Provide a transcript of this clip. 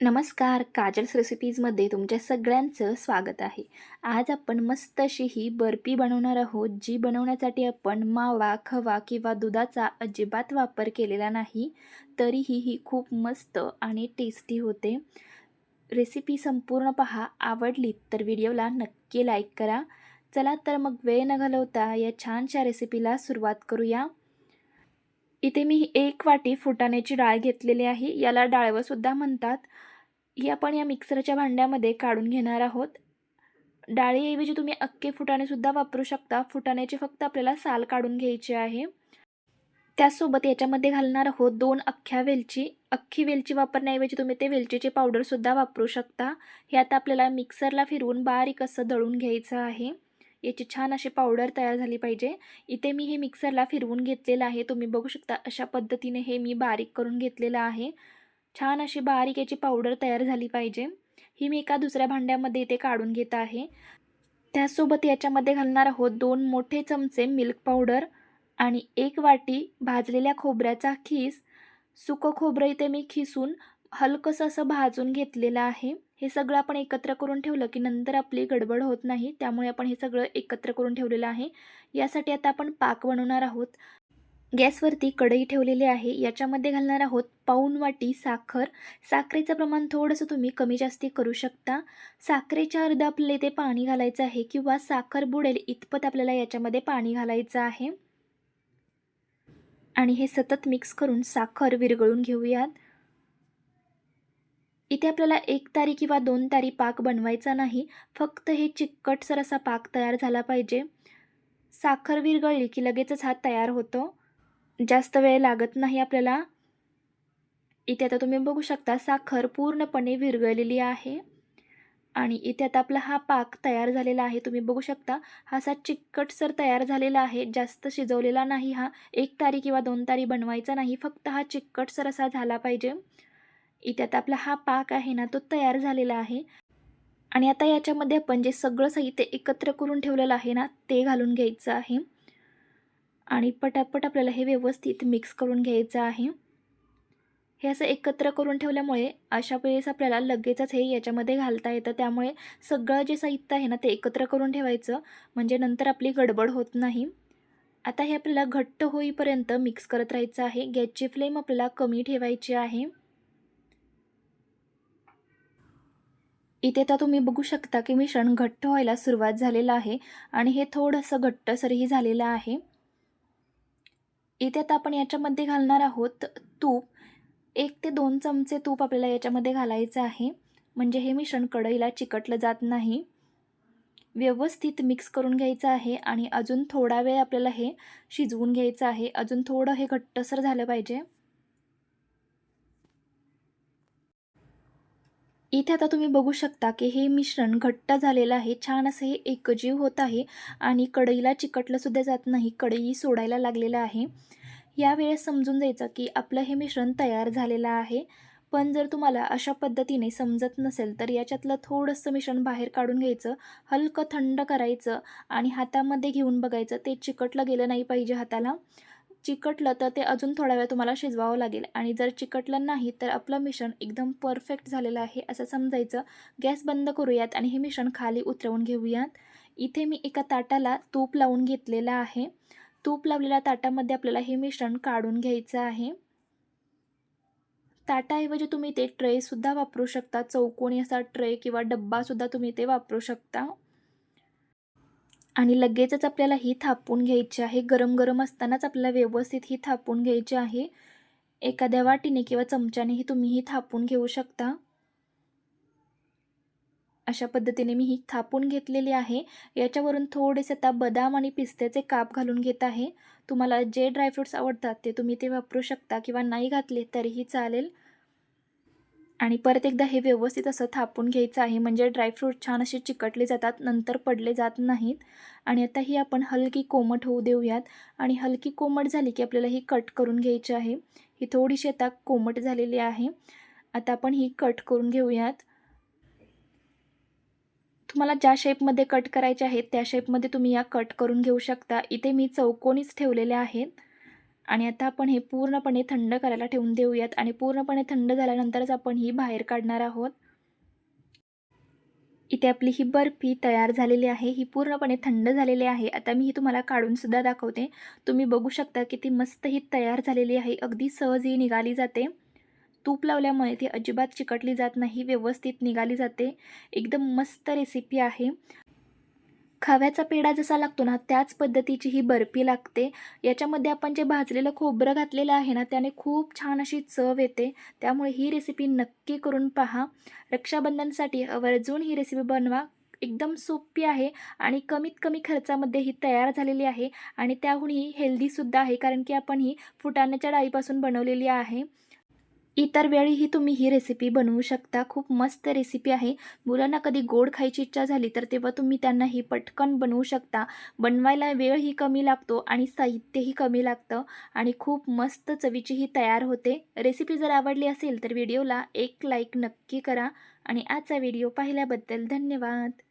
नमस्कार काजल्स रेसिपीजमध्ये तुमच्या सगळ्यांचं स्वागत आहे. आज आपण मस्त अशी ही बर्फी बनवणार आहोत जी बनवण्यासाठी आपण मावा खवा किंवा दुधाचा अजिबात वापर केलेला नाही तरीही ही खूप मस्त आणि टेस्टी होते. रेसिपी संपूर्ण पहा आवडली तर व्हिडिओला नक्की लाईक करा. चला तर मग वेळ न घालवता या छानशा रेसिपीला सुरुवात करूया. इथे मी एक वाटी फुटाण्याची डाळ घेतलेली आहे याला डाळवंसुद्धा म्हणतात. ही आपण या मिक्सरच्या भांड्यामध्ये काढून घेणार आहोत. डाळीऐवजी तुम्ही अख्खे फुटाणेसुद्धा वापरू शकता. फुटाण्याची फक्त आपल्याला साल काढून घ्यायची आहे. त्याचसोबत याच्यामध्ये घालणार आहोत दोन अख्ख्या वेलची. अख्खी वेलची वापरण्याऐवजी तुम्ही ते वेलचीचे पावडरसुद्धा वापरू शकता. हे आता आपल्याला मिक्सरला फिरवून बारीक असं दळून घ्यायचं आहे. याची छान अशी पावडर तयार झाली पाहिजे. इथे मी हे मिक्सरला फिरवून घेतलेलं आहे. तुम्ही बघू शकता अशा पद्धतीने हे मी बारीक करून घेतलेलं आहे. छान अशी बारीक याची पावडर तयार झाली पाहिजे. ही मी एका दुसऱ्या भांड्यामध्ये इथे काढून घेत आहे. त्यासोबत याच्यामध्ये घालणार आहोत दोन मोठे चमचे मिल्क पावडर आणि एक वाटी भाजलेल्या खोबऱ्याचा खीस. सुकं खोबरं इथे मी खिसून हलकंसं असं भाजून घेतलेलं आहे. हे सगळं आपण एकत्र करून ठेवलं की नंतर आपली गडबड होत नाही. त्यामुळे आपण हे सगळं एकत्र करून ठेवलेलं आहे. यासाठी आता आपण पाक बनवणार आहोत. गॅसवरती कढई ठेवलेली आहे. याच्यामध्ये घालणार आहोत पाऊण वाटी साखर. साखरेचं प्रमाण थोडंसं तुम्ही कमी जास्ती करू शकता. साखरेच्या अर्ध आपल्याला इथे पाणी घालायचं आहे किंवा साखर बुडेल इतपत आपल्याला याच्यामध्ये पाणी घालायचं आहे. आणि हे सतत मिक्स करून साखर विरघळून घेऊयात. इथे आपल्याला एक तारी किंवा दोन तारी पाक बनवायचा नाही. फक्त हे चिकटसर असा पाक तयार झाला पाहिजे. साखर विरघळली की लगेचच हा तयार होतो. जास्त वेळ लागत नाही आपल्याला. इथे आता तुम्ही बघू शकता साखर पूर्णपणे विरघळलेली आहे. आणि इथे आता आपला हा पाक तयार झालेला आहे. तुम्ही बघू शकता हा असा चिकटसर तयार झालेला आहे. जास्त शिजवलेला नाही हा. एक तारी किंवा दोन तारी बनवायचा नाही. फक्त हा चिकटसर असा झाला पाहिजे. इथे आता आपला हा पाक आहे ना तो तयार झालेला आहे. आणि आता याच्यामध्ये आपण जे सगळं साहित्य एकत्र करून ठेवलेलं आहे ना ते घालून घ्यायचं आहे. आणि पटापट आपल्याला हे व्यवस्थित मिक्स करून घ्यायचं आहे. हे असं एकत्र करून ठेवल्यामुळे अशा वेळेस आपल्याला लगेचच हे याच्यामध्ये घालता येतं. त्यामुळे सगळं जे साहित्य आहे ना ते एकत्र करून ठेवायचं. म्हणजे नंतर आपली गडबड होत नाही. आता हे आपल्याला घट्ट होईपर्यंत मिक्स करत राहायचं आहे. गॅसची फ्लेम आपल्याला कमी ठेवायची आहे. इथे तर तुम्ही बघू शकता की मिश्रण घट्ट व्हायला सुरुवात झालेलं आहे. आणि हे थोडंसं घट्टसरही झालेलं आहे. इथे आता आपण याच्यामध्ये घालणार आहोत तूप. एक ते दोन चमचे तूप आपल्याला याच्यामध्ये घालायचं आहे. म्हणजे हे मिश्रण कढईला चिकटलं जात नाही. व्यवस्थित मिक्स करून घ्यायचं आहे आणि अजून थोडा वेळ आपल्याला हे शिजवून घ्यायचं आहे. अजून थोडं हे घट्टसर झालं पाहिजे. इथे आता तुम्ही बघू शकता की हे मिश्रण घट्ट झालेलं आहे. छान असं हे एकजीव होत आहे आणि कढईला चिकटलंसुद्धा जात नाही. कढई सोडायला लागलेलं आहे. यावेळेस समजून जायचं की आपलं हे मिश्रण तयार झालेलं आहे. पण जर तुम्हाला अशा पद्धतीने समजत नसेल तर याच्यातलं थोडंसं मिश्रण बाहेर काढून घ्यायचं हलकं थंड करायचं आणि हातामध्ये घेऊन बघायचं. ते चिकटलं गेलं नाही पाहिजे हाताला. चिकटलं तर ते अजून थोडा वेळ तुम्हाला शिजवावं लागेल. आणि जर चिकटलं नाही तर आपलं मिश्रण एकदम परफेक्ट झालेलं आहे असं समजायचं. गॅस बंद करूयात आणि हे मिश्रण खाली उतरवून घेऊयात. इथे मी एका ताटाला तूप लावून घेतलेलं आहे. तूप लावलेल्या ताटामध्ये आपल्याला हे मिश्रण काढून घ्यायचं आहे. ताटाऐवजी तुम्ही ते ट्रेसुद्धा वापरू शकता. चौकोनी असा ट्रे किंवा डब्बासुद्धा तुम्ही ते वापरू शकता. आणि लगेचच आपल्याला ही थापून घ्यायची आहे. गरम गरम असतानाच आपल्याला व्यवस्थित ही थापून घ्यायची आहे. एखाद्या वाटीने किंवा चमच्यानेही तुम्ही ही थापून घेऊ शकता. अशा पद्धतीने मी ही थापून घेतलेली आहे. याच्यावरून थोडेसे आता बदाम आणि पिस्त्याचे काप घालून घेत आहे. तुम्हाला जे ड्रायफ्रूट्स आवडतात ते तुम्ही ते वापरू शकता किंवा नाही घातले तरीही चालेल. आणि परत एकदा हे व्यवस्थित असं थापून घ्यायचं आहे. म्हणजे ड्रायफ्रूट छान असे चिकटले जातात नंतर पडले जात नाहीत. आणि आता ही आपण हलकी कोमट होऊ देऊयात. आणि हलकी कोमट झाली की आपल्याला ही कट करून घ्यायची आहे. ही थोडीशी आता कोमट झालेली आहे. आता आपण ही कट करून घेऊयात. तुम्हाला ज्या शेपमध्ये कट करायचे आहेत त्या शेपमध्ये तुम्ही या कट करून घेऊ शकता. इथे मी चौकोनीच ठेवलेल्या आहेत. आणि आता आपण हे पूर्णपणे थंड करायला ठेवून देऊयात. आणि पूर्णपणे थंड झाल्यानंतरच आपण ही बाहेर काढणार आहोत. इथे आपली ही बर्फी तयार झालेली आहे. ही पूर्णपणे थंड झालेली आहे. आता मी ही तुम्हाला काढूनसुद्धा दाखवते. तुम्ही बघू शकता की ती मस्त ही तयार झालेली आहे. अगदी सहज ही निघाली जाते. तूप लावल्यामुळे ती अजिबात चिकटली जात नाही. व्यवस्थित निघाली जाते. एकदम मस्त रेसिपी आहे. खव्याचा पेढा जसा लागतो ना त्याच पद्धतीची ही बर्फी लागते. याच्यामध्ये आपण जे भाजलेलं खोबरं घातलेलं आहे ना त्याने खूप छान अशी चव येते. त्यामुळे ही रेसिपी नक्की करून पहा. रक्षाबंधनसाठी आवर्जून ही रेसिपी बनवा. एकदम सोपी आहे आणि कमीत कमी खर्चामध्ये ही तयार झालेली आहे आणि त्याहूनही हेल्दीसुद्धा आहे कारण की आपण ही फुटाण्याच्या डाळीपासून बनवलेली आहे. इतर वेळीही तुम्ही ही रेसिपी बनवू शकता. खूप मस्त रेसिपी आहे. मुलांना कधी गोड खायची इच्छा झाली तर तेव्हा तुम्ही त्यांना ही पटकन बनवू शकता. बनवायला वेळही कमी लागतो आणि साहित्यही कमी लागतं आणि खूप मस्त चवीची ही तयार होते. रेसिपी जर आवडली असेल तर व्हिडिओला एक लाईक नक्की करा आणि आजचा व्हिडिओ पाहिल्याबद्दल धन्यवाद.